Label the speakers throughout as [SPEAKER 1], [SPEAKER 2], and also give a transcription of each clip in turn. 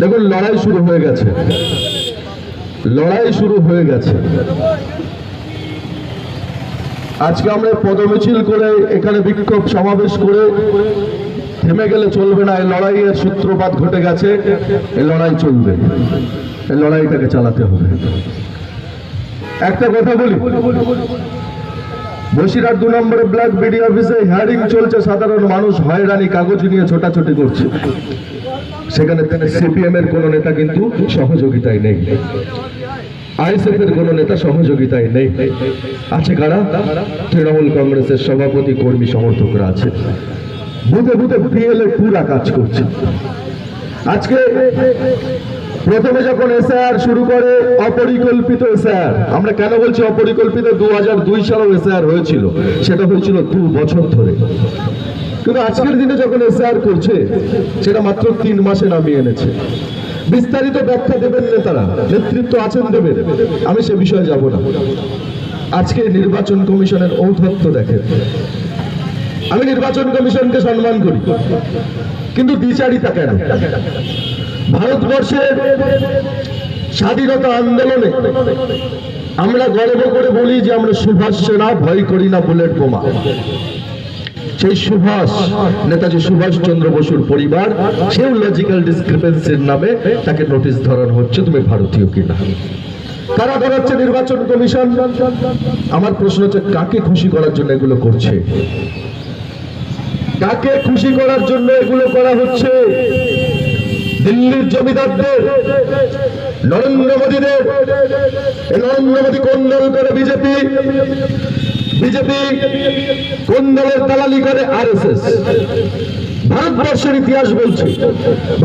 [SPEAKER 1] দেখুন, লড়াই শুরু হয়ে গেছে। লড়াই শুরু হয়ে গেছে। আজকে আমরা পদমিছিল করে এখানে বিক্ষোভ সমাবেশ করে থেমে গেলে চলবে না। এই লড়াইয়ের সূত্রপাত ঘটে গেছে। এই লড়াই চলবে। এই লড়াইটাকে চালাতে হবে। একটা কথা বলি। বসিরহাট দু নম্বরে ব্লক বিডি অফিসে হিয়ারিং চলছে। সাধারণ মানুষ হয়রানি, কাগজ নিয়ে ছোটাছুটি করছে। সেখানে সিপিএম এর কোন নেতা কিন্তু সহযোগিতায় নেই। আইএসএফ এর নেতা সহযোগিতায় নেই। আছে কারা? তৃণমূল কংগ্রেসের সভাপতি, কর্মী, সমর্থকরা আছে। পুরা কাজ করছে। আজকে প্রথমে যখন এসআর শুরু করে, অপরিকল্পিত এসআর আমরা কেন বলছি অপরিকল্পিত? দু হাজার দুই সালেও এসআর হয়েছিল। সেটা হয়েছিল দু বছর ধরে। কিন্তু আজকের দিনে যখন এসআর করছে, সেটা মাত্র তিন মাসে নামিয়ে এনেছে। বিস্তারিত ব্যাখ্যা দেবেন নেতারা, নেতৃত্ব আছেন দেবেন আমি সে বিষয়ে যাব না। আজকে নির্বাচন কমিশনের ঔদ্ধত্য দেখেন। আমি নির্বাচন কমিশনকে সম্মান করি, কিন্তু দ্বিচারিতা কেন? ভারতবর্ষের স্বাধীনতা আন্দোলনে আমরা গর্ব করে বলি যে আমরা সুভাষ সেনা ভয় করি না বুলেট বোমা। সেই সুভাষ, নেতাজি সুভাষ চন্দ্র বসুর পরিবার, সেও লজিক্যাল ডিসক্রিপেন্সির নামে তাকে নোটিশ ধরানো হচ্ছে, তুমি ভারতীয় কিনা? কারা ধরাচ্ছে নির্বাচন কমিশন? আমার প্রশ্ন হচ্ছে, কাকে খুশি করার জন্য এগুলো করছে? কাকে খুশি করার জন্য এগুলো করা হচ্ছে? দিল্লির জমিদারদের, নরেন্দ্র মোদীদের নরেন্দ্র মোদী কোন দল করে বিজেপি? বিজেপি কোন দলের দালালি করে আর ভারতবর্ষের ইতিহাস বলছে,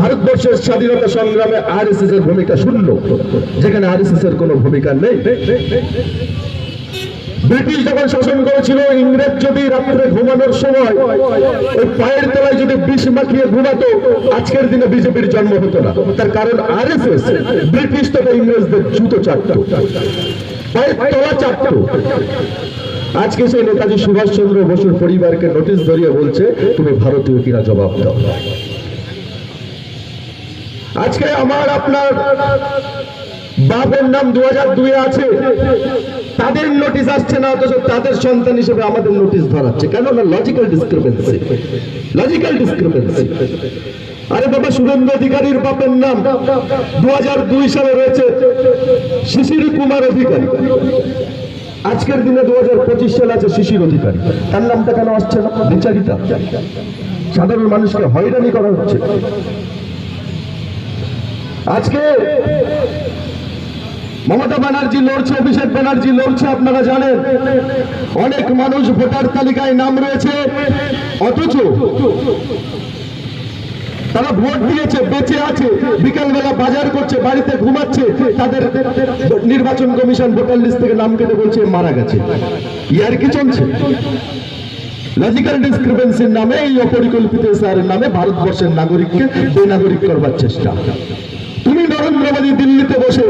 [SPEAKER 1] ভারতবর্ষের স্বাধীনতা সংগ্রামে আর এর ভূমিকা শূন্য, যেখানে আর এর কোনো ভূমিকা নেই। ব্রিটিশ যখন শাসন করেছিল, ইংরেজ যদি রাত্রে ঘুমানোর সময় ওই পায়ের তলায় যদি বিষ মাখিয়ে ঘুমাতো, আজকের দিনে বিজেপির জন্ম হতো না। তার কারণ আর এস এস ব্রিটিশ তবে ইংরেজদের জুতো চাটত, পায়ের তলা চাটত। আজকে সেই নেতাজি সুভাষচন্দ্র বসুর পরিবারকে নোটিশ ধরিয়ে বলছে, তুমি ভারতীয় কিনা জবাব দাও। আজকে আমার আপনার বাপের নাম দু হাজার দুই আছে। তাদের নোটিশ আসছে না, অথচ তাদের সন্তান হিসেবে আমাদের নোটিশ ধরাচ্ছে। কেন? না লজিক্যাল ডিসক্রিপেন্সি লজিক্যাল ডিসক্রিপেন্সি আরে বাবা সুরেন্দ্র অধিকারীর বাপের নাম দু হাজার দুই সালে রয়েছে শিশির কুমার অধিকারী। আজকের দিনে দু সালে আছে শিশির অধিকারী। তার নামটা কেন আসছে না? বিচারিতা। সাধারণ মানুষকে হয়রানি করা হচ্ছে। আজকে মমতা ব্যানার্জি লড়ছে, অভিষেক ব্যানার্জি লড়ছে, আপনারা জানেন। অনেক মানুষ ভোটার তালিকায় নাম রয়েছে। অথচ তারা ভোট দিয়েছে, বেঁচে আছে, বিকালবেলা বাজার করছে, বাড়িতে ঘুমাচ্ছে, তাদের নির্বাচন কমিশন ভোটার লিস্ট থেকে নাম কেটে বলছে মারা গেছে। ইয়ার কি চলছে? লজিক্যাল ডিসক্রিপেন্সির নামে, এই অপরিকল্পিত স্যারের নামে ভারতবর্ষের নাগরিককে বেনাগরিক করবার চেষ্টা। তুমি দিল্লিতে বসে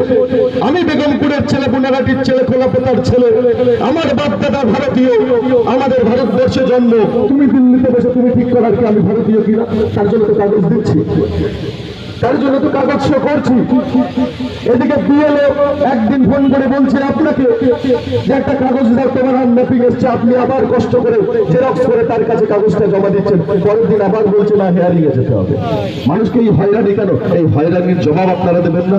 [SPEAKER 1] আমি বেগমপুরের ছেলে বুনাঘাটির ছেলে, খোলাপোতার ছেলে, আমার বাপ দাদা ভারতীয়, আমাদের ভারতবর্ষে জন্ম। তুমি দিল্লিতে বসে তুমি ঠিক করার কি আমি ভারতীয় কিনা? তার জন্য তো কাগজ দিচ্ছি। তার জন্য তো কাগজ শো করছি। এদিকে বিএলও একদিন ফোন করে বলছেন আপনাকে যে একটা কাগজ দাও, তোমার ম্যাপিং এসছে, আপনি আবার কষ্ট করে জেরক্স করে তার কাছে কাগজটা জমা দিচ্ছেন। পরের দিন আবার বলছে, না হেয়ারিংয়ে যেতে হবে। মানুষকে এই হয়রানি কেন? এই হয়রানির জবাব আপনারা দেবেন না?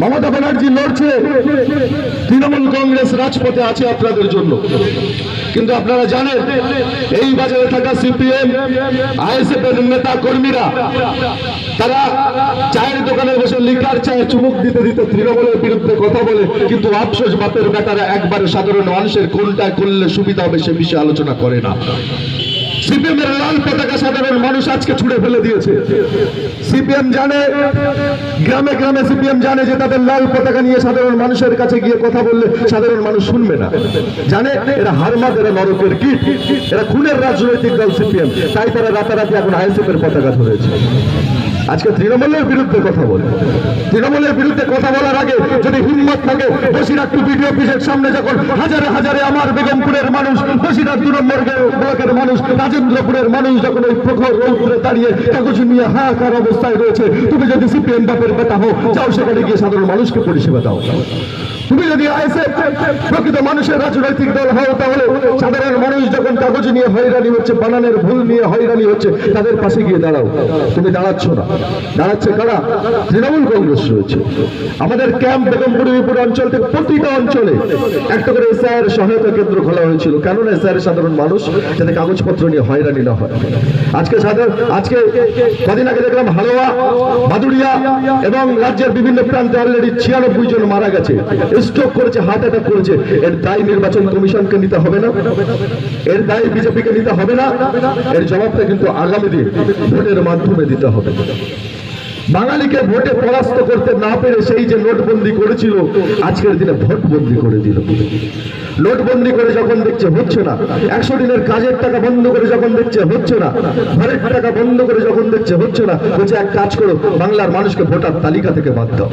[SPEAKER 1] মমতা ব্যানার্জি লড়ছে। তৃণমূল কংগ্রেস রাজপথে আছে আপনাদের জন্য। কিন্তু আপনারা জানেন, এই বাজারে থাকা সিপিএম, আইএসএফ এর নেতা কর্মীরা, তারা চায়ের দোকানে বসে লিকার চায়ে চুমুক দিতে দিতে তৃণমূলের বিরুদ্ধে কথা বলে, কিন্তু আফসোস বাপের বেটারা একবারে সাধারণ মানুষের কোনটা করলে সুবিধা হবে সে বিষয়ে আলোচনা করে না। সিপিএম এর লাল পতাকা সাধারণ মানুষ আজকে ছুড়ে ফেলে দিয়েছে। সিপিএম জানে, গ্রামে গ্রামে সিপিএম জানে যে তাদের লাল পতাকা নিয়ে সাধারণ মানুষের কাছে গিয়ে কথা বললে সাধারণ মানুষ শুনবে না। জানে, এরা হারমাদ এরা নরকের কীট, এরা খুনের রাজনৈতিক দল সিপিএম, তাই তারা রাতারাতি এখন আইএসএফ এর পতাকা ধরেছে। আজকে তৃণমূলের বিরুদ্ধে কথা বলে। তৃণমূলের বিরুদ্ধে কথা বলার আগে যদি হিম্মত থাকে, বসিরহাট বিডিও অফিসের সামনে যখন হাজারে হাজারে আমার বেগমপুরের মানুষ, বসিরহাট দু নম্বর ব্লকের মানুষ রাজেন্দ্রপুরের মানুষ যখন ওই প্রখর রৌদ্রে দাঁড়িয়ে কাগজ নিয়ে হাহাকার অবস্থায় রয়েছে, তুমি যদি সিপিএম বাপের বেতা হো যাও সেখানে গিয়ে সাধারণ মানুষকে পরিষেবা দাও। তুমি যদি আইএসএফ প্রকৃত মানুষের রাজনৈতিক দল হও তাহলে সাধারণ মানুষ যখন কাগজ নিয়ে হয়রানি হচ্ছে, বানানের ভুল নিয়ে হয়রানি হচ্ছে, তাদের পাশে গিয়ে দাঁড়াও। তুমি দাঁড়াচ্ছ না। দাঁড়াচ্ছে কারা? তৃণমূল কংগ্রেস রয়েছে। আমাদের ক্যাম্প বেগমপুর বিপুর অঞ্চল থেকে প্রতিটা অঞ্চলে একটা করে এসআইয়ের সহায়তা কেন্দ্র খোলা হয়েছিল। কেননা এসআইয়ের সাধারণ মানুষ, যাতে কাগজপত্র নিয়ে হয়রানি না হয়। আজকে সাধারণ, আজকে কদিন আগে দেখলাম হালোয়া ভাদুড়িয়া এবং রাজ্যের বিভিন্ন প্রান্তে অলরেডি ছিয়ানব্বই জন মারা গেছে। স্ট্রোক করেছে হার্ট অ্যাটাক করেছে, এর দায় নির্বাচন কমিশনকে নিতে হবে না। এর দায় বিজেপিকে নিতে হবে না। এর জবাবটা কিন্তু আগামী দিন ভোটের মাধ্যমে দিতে হবে। বাঙালিকে ভোটে পরাস্ত করতে না পেরে সেই যে নোটবন্দি করেছিল, আজকের দিনে ভোটবন্দি করে দিল। নোটবন্দি করে যখন দেখছে, হচ্ছে না। একশো দিনের কাজের টাকা বন্ধ করে যখন দেখছে, হচ্ছে না। ঘরের টাকা বন্ধ করে যখন দেখছে, হচ্ছে না। বলছে, এক কাজ করো, বাংলার মানুষকে ভোটার তালিকা থেকে বাদ দাও।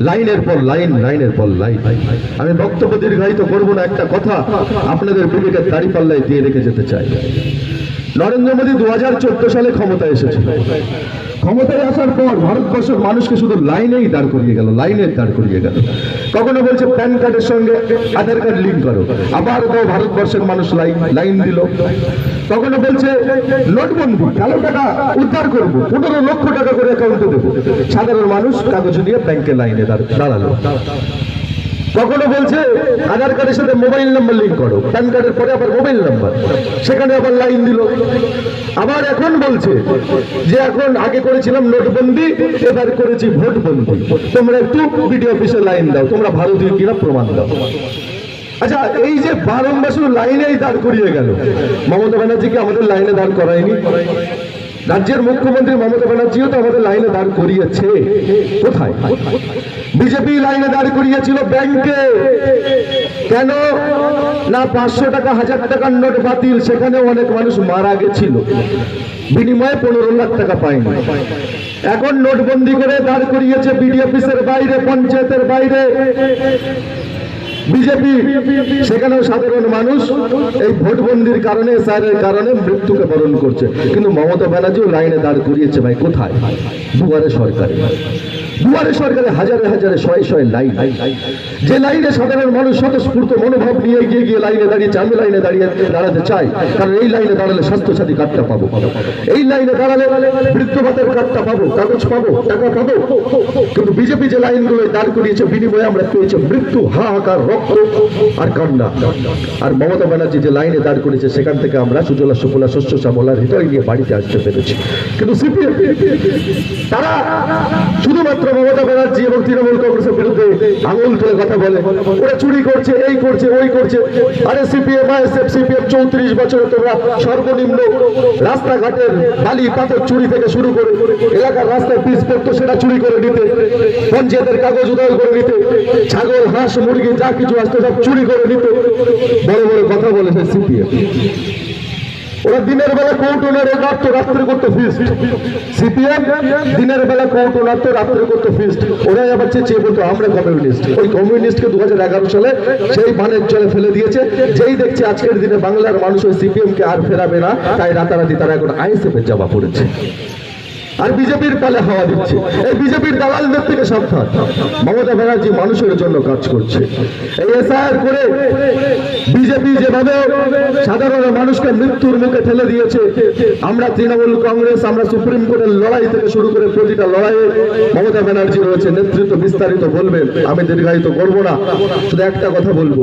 [SPEAKER 1] লাইনের পর লাইন, লাইনের পর লাইন। আমি বক্তব্য দীর্ঘায়িত করব না, একটা কথা আপনাদের বিবেকের দাড়ি পাল্লায় দিয়ে রেখে যেতে চাই। নরেন্দ্র মোদী দু হাজার চোদ্দ সালে ক্ষমতায় এসেছিল। ক্ষমতায় আসার পর ভারতবর্ষের মানুষকে শুধু লাইনেই দাঁড় করিয়ে গেল লাইনে দাঁড় করিয়ে গেল। কখনো বলছে প্যান কার্ডের সঙ্গে আধার কার্ড লিঙ্ক করো। আবার তো ভারতবর্ষের মানুষ লাইন লাইন দিল। কখনো বলছে নোটবন্দি, কালো টাকা উদ্ধার করব, পনেরো লক্ষ টাকা করে অ্যাকাউন্টে দেবো। সাধারণ মানুষ কাগজ নিয়ে ব্যাংকে লাইনে দাঁড়- দাঁড়াল। কখনো বলছে, আধার কার্ডের সাথে মোবাইল নাম্বার লিঙ্ক করো। প্যান কার্ডের পরে আবার মোবাইল নাম্বার সেখানে আবার লাইন দিল। আবার এখন বলছে যে এখন আগে করেছিলাম নোটবন্দি, এবার করেছি ভোটবন্দি। তোমরা একটু বিডি অফিসে লাইন দাও, তোমরা ভারতীয় কিনা প্রমাণ দাও। আচ্ছা এই যে বারংবার শুধু লাইনেই দাঁড় করিয়ে গেল। মমতা ব্যানার্জিকে আমাদের লাইনে দাঁড় করায়নি। রাজ্যের মুখ্যমন্ত্রী মমতা ব্যানার্জিও তো আমাদের লাইনে দাঁড় করিয়েছে। কোথায়? বিজেপি লাইনে দাঁড় করিয়েছিল ব্যাংকে। কেন? না, পাঁচশো টাকা, হাজার টাকার নোট বাতিল। সেখানে অনেক মানুষ মারা গেছিল। বিনিময়ে পনেরো লাখ টাকা পায়নি। এখন নোটবন্দি করে দাঁড় করিয়েছে বিডি অফিসের বাইরে, পঞ্চায়েতের বাইরে। বিজেপি, সেখানেও সাধারণ মানুষ এই ভোটবন্দির কারণে স্যারের কারণে মৃত্যুকে বরণ করছে। কিন্তু মমতা ব্যানার্জিও লাইনে দাঁড় করিয়েছে, ভাই, কোথায়? দুয়ারে সরকারে। দুয়ারে সরকারে হাজারে হাজারে, শয়ে শয়ে লাইন। যে লাইনে সাধারণ মানুষ স্বতঃস্ফূর্ত মনোভাব নিয়ে গিয়ে গিয়ে লাইনে দাঁড়িয়েছে, আমি লাইনে দাঁড়িয়ে দাঁড়াতে চাই। কারণ এই লাইনে দাঁড়ালে স্বাস্থ্যসাথী কার্ডটা পাবো। এই লাইনে দাঁড়ালে বৃদ্ধ ভাতের কার্ডটা পাবো, কাগজ পাবো, টাকা পাবো। কিন্তু বিজেপি যে লাইনগুলো দাঁড় করিয়েছে, বিনিময়ে আমরা পেয়েছি মৃত্যু হাহাকার আর কান্না। আর মমতা ব্যানার্জি যে লাইনে দাঁড় করেছে, সেখান থেকে আমরা সুজলা সুফলা শস্য শ্যামলার হৃদয় নিয়ে বাড়িতে আসতে পেরেছি। কিন্তু তারা শুধুমাত্র মমতা ব্যানার্জি এবং তৃণমূল কংগ্রেসের বিরুদ্ধে আঙুল তুলে কথা বলে। ওরা চুরি করছে, এই করছে, ওই করছে। আরে সিপিএম, আইএসএফ, সিপিএম চৌত্রিশ বছরে তোমরা সর্বনিম্ন রাস্তাঘাটের বালি, পাথর চুরি থেকে শুরু করে এলাকার রাস্তায় পিস পড়তো সেটা চুরি করে নিতে, পঞ্চায়েতের কাগজ উদয় করে নিতে, ছাগল, হাঁস, মুরগি যা কিছু আসতো সব চুরি করে নিতে। বড় বড় কথা বলেছে সিপিএম। ওরা দিনের বেলা কোর্ট ওনারে রাত্রে রাত্রে করতো ফিস্ট সিপিএম দিনের বেলা কোর্ট ওনারতো রাত্রে করতো ফিস্ট ওরাই আবার চেঁচিয়ে বলতো, আমরা কমিউনিস্ট ওই কমিউনিস্টকে দু হাজার এগারো সালে সেই বানের জলে ফেলে দিয়েছে। যেই দেখছে আজকের দিনে বাংলার মানুষ ওই সিপিএম কে আর ফেরাবে না, তাই রাতারাতি তারা এখন আইএসএফ এর জবা পড়েছে। আর বিজেপির পালে হাওয়া দিচ্ছে। এই বিজেপির দালালদের থেকে সাবধান। মমতা ব্যানার্জি মানুষের জন্য কাজ করছে। এই এসআইআর করে বিজেপি যেভাবে সাধারণ মানুষকে মৃত্যুর মুখে ঠেলে দিয়েছে, আমরা তৃণমূল কংগ্রেস, আমরা সুপ্রিম কোর্টের লড়াই থেকে শুরু করে প্রতিটা লড়াইয়ে মমতা ব্যানার্জি রয়েছে। নেতৃত্ব বিস্তারিত বলবেন, আমি দীর্ঘায়িত করব না, শুধু একটা কথা বলব।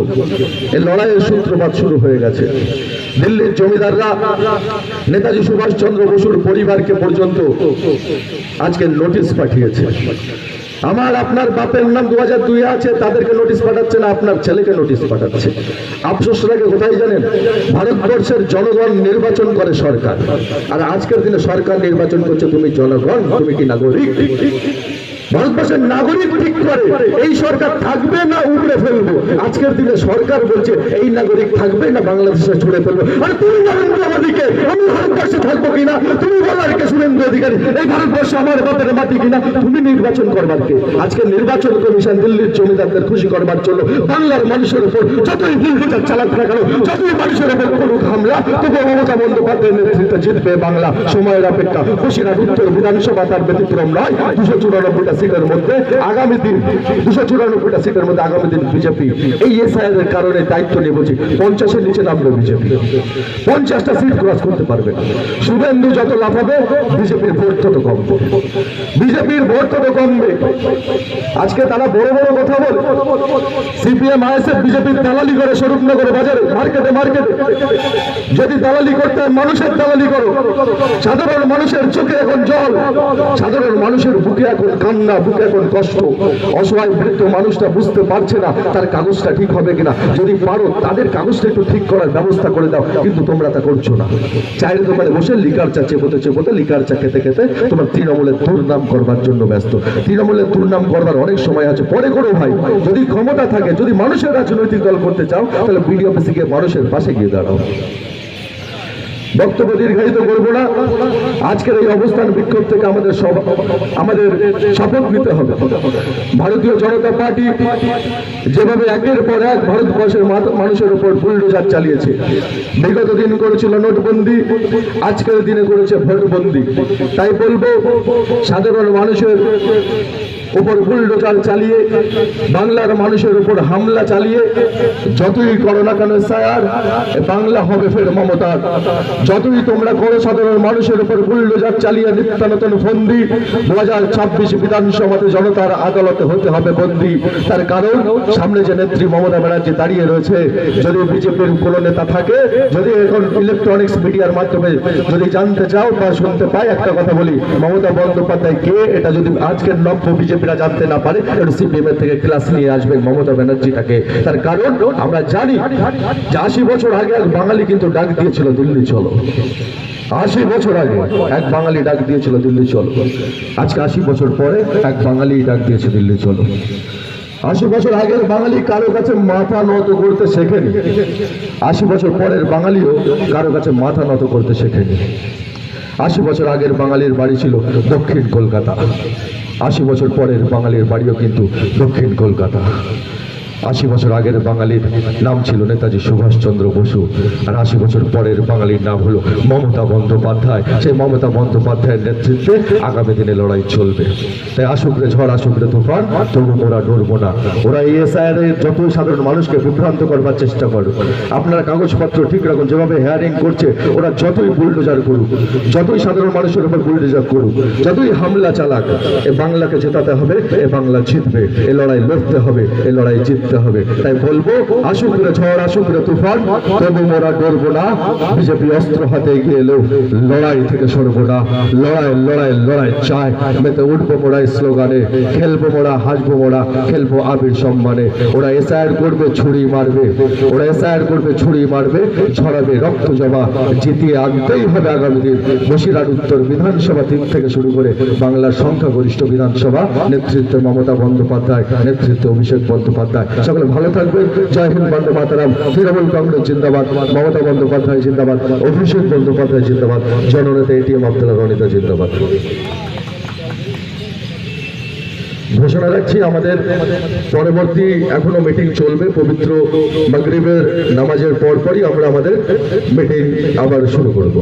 [SPEAKER 1] এই লড়াইয়ের সূত্রপাত শুরু হয়ে গেছে। দিল্লির জমিদাররা নেতাজি সুভাষচন্দ্র বসুর পরিবারকে পর্যন্ত আজকে নোটিশ পাঠিয়েছে। আমার আপনার বাপের নাম দু হাজার দুই আছে, তাদেরকে নোটিশ পাঠাচ্ছে না, আপনার ছেলেকে নোটিশ পাঠাচ্ছে। আফসোস কোথায় জানেন? ভারতবর্ষের জনগণ নির্বাচন করে সরকার। আর আজকের দিনে সরকার নির্বাচন করছে, তুমি জনগণ, তুমি কি নাগরিক? ভারতবর্ষের নাগরিক ঠিক করে এই সরকার থাকবে না উপড়ে ফেলব। আজকের দিনে সরকার বলছে, এই নাগরিক থাকবে না বাংলাদেশে ছুড়ে ফেলব। আর তুমি নরেন্দ্র মোদীকে, আমি ভারতবর্ষে থাকব কিনা? তুমি বলার কে শুভেন্দু অধিকারী? এই ভারতবর্ষ আমার বাপের মাটি কিনা? তুমি নির্বাচন করবার কে? আজকে নির্বাচন কমিশন দিল্লির জমিদারদের খুশি করবার জন্য বাংলার মানুষের উপর যতই বুলডোজার চালাক না কেন, যতই মানুষের উপর করুক হামলা তবু মমতা বন্দ্যোপাধ্যায়ের নেতৃত্বে জিতবে বাংলা। সময়ের অপেক্ষা, বসিরহাট উত্তর বিধানসভা তার ব্যতিক্রম নয়, দুশো চুরানব্বইটা সিটের মধ্যে আগামী দিন, দুশো চুরানব্বইটা সিটের মধ্যে আগামী দিন বিজেপি এই এসআইআর এর কারণে দায়িত্ব নিয়ে বলছি, পঞ্চাশের নিচে নামবে বিজেপি। পঞ্চাশটা সিট ক্রস করতে পারবে। শুভেন্দু যত লাফাবে, বিজেপির ভোট তত কমবে। বিজেপির ভোট তত কমবে। আজকে তারা বড় বড় কথা বলে। সিপিএম, আইএসএফ, বিজেপির দালালি করে স্বরূপনগর বাজারে, মার্কেটে মার্কেটে। যদি দালালি করতে মানুষের দালালি করো, সাধারণ মানুষের চোখে এখন জল, সাধারণ মানুষের বুকে এখন কান্না। বুকে এখন কষ্ট। অসহায় বৃদ্ধ মানুষটা বুঝতে পারছে না তার কাগজটা ঠিক হবে কিনা। যদি পারো, তাদের কাগজটা একটু ঠিক করার ব্যবস্থা করে দাও, কিন্তু তোমরা তা করছ না। চায়ের দোকানে বসে লিকার চা চেপোতে চেপোতে লিকার চা খেতে খেতে তোমার তৃণমূলের দুর্নাম করবার জন্য ব্যস্ত। তৃণমূলের দুর্নাম করবার অনেক সময় আছে। পরে করো ভাই। যদি ক্ষমতা থাকে, যদি মানুষের রাজনৈতিক দল করতে চাও, তাহলে বিডি অফিসে গিয়ে মানুষের পাশে গিয়ে দাঁড়াও। বক্তব্য দীর্ঘায়িত করব না। আজকের এই অবস্থান বিক্ষোভ থেকে আমাদের সব আমাদের শপথ নিতে হবে। ভারতীয় জনতা পার্টি যেভাবে একের পর এক ভারতবর্ষের মানুষের উপর বুলডোজার চালিয়েছে। বিগত দিন করেছিল নোটবন্দি, আজকের দিনে করেছে ভোটবন্দি। তাই বলব, সাধারণ মানুষের উপর বুলডোজার চালিয়ে, বাংলার মানুষের উপর হামলা চালিয়ে, যতই করো না কেন স্যার বাংলা হবে ফের মমতার। যতই তোমরা করো সাধারণ মানুষের উপর বুলডোজার চালিয়ে নিত্য নতুন ফন্দি দু হাজার ছাব্বিশ বিধানসভাতে জনতার আদালতে হতে হবে বন্দি। তার কারণ, সামনে যে নেত্রী মমতা ব্যানার্জি দাঁড়িয়ে রয়েছে, যদি বিজেপির কোনো নেতা থাকে, যদি এখন ইলেকট্রনিক্স মিডিয়ার মাধ্যমে যদি জানতে চাও বা শুনতে পাই একটা কথা বলি, মমতা বন্দ্যোপাধ্যায় কে? এটা যদি আজকের নব্য বিজেপিরা জানতে না পারে সিপিএম থেকে ক্লাস নিয়ে আসবেন মমতা ব্যানার্জিটাকে। তার কারণ, আমরা জানি, যে আশি বছর আগে এক বাঙালি কিন্তু ডাক দিয়েছিল দিল্লি চলো। আশি বছর আগে এক বাঙালি ডাক দিয়েছিল দিল্লি চলো। আজকে আশি বছর পরে এক বাঙালি ডাক দিয়েছে দিল্লি চলো। আশি বছর আগের বাঙালি কারও কাছে মাথা নত করতে শেখেনি। আশি বছর পরের বাঙালিও কারও কাছে মাথা নত করতে শেখেনি। আশি বছর আগের বাঙালির বাড়ি ছিল দক্ষিণ কলকাতা। আশি বছর পরের বাঙালির বাড়িও কিন্তু দক্ষিণ কলকাতা। আশি বছর আগের বাঙালির নাম ছিল নেতাজি সুভাষচন্দ্র বসু। আর আশি বছর পরের বাঙালির নাম হলো মমতা বন্দ্যোপাধ্যায়। সেই মমতা বন্দ্যোপাধ্যায়ের নেতৃত্বে আগামী দিনে লড়াই চলবে। তাই আসুক রে ঝড়, আসুক রে তুফান, তবু ওরা ডরবো না। ওরা এর যতই সাধারণ মানুষকে বিভ্রান্ত করবার চেষ্টা করে। আপনারা কাগজপত্র ঠিক রাখুন, যেভাবে হেয়ারিং করছে, ওরা যতই বুলডোজার করুক, যতই সাধারণ মানুষের উপর বুলডোজার করুক, যতই হামলা চালাক, এ বাংলাকে জেতাতে হবে, এ বাংলা জিতবে, এ লড়াই লড়তে হবে, এ লড়াই জিততে হবে। তাই বলব, আসুক রে ঝড়, আসুক রে তুফান, তবু মোরা ডরবো না। বিজেপি অস্ত্র হাতে এগিয়ে লড়াই থেকে সরবো না। লড়াই লড়াই লড়াই চায়। মেতে উঠবো মোড়া স্লোগানে, খেলব মোড়া হাসবো মোড়া খেলব আবির সম্মানে। ওরা এসআইআর করবে, ছুরি মারবে। ওরা এসআইআর করবে, ছুরি মারবে ছড়াবে রক্ত জমা জিতিয়ে আনতেই হবে আগামী দিন। বসিরহাট উত্তর বিধানসভা তিন থেকে শুরু করে বাংলার সংখ্যাগরিষ্ঠ বিধানসভা। নেতৃত্বে মমতা বন্দ্যোপাধ্যায়, নেতৃত্বে অভিষেক বন্দ্যোপাধ্যায়। সকলে ভালো থাকবেন। জয় হিন্দ, বন্দে মাতারাম। তৃণমূল কংগ্রেস জিন্দাবাদ। মমতা বন্দ্যোপাধ্যায় জিন্দাবাদ। অভিষেক বন্দ্যোপাধ্যায় জিন্দাবাদ। জননেতা এটিএম আব্দুল্লাহ রনিতা জিন্দাবাদ। ঘোষণা রাখছি আমাদের। পরবর্তী এখনও মিটিং চলবে পবিত্র মাগরিবের নামাজের পর পরই আমরা আমাদের মিটিং আবার শুরু করব।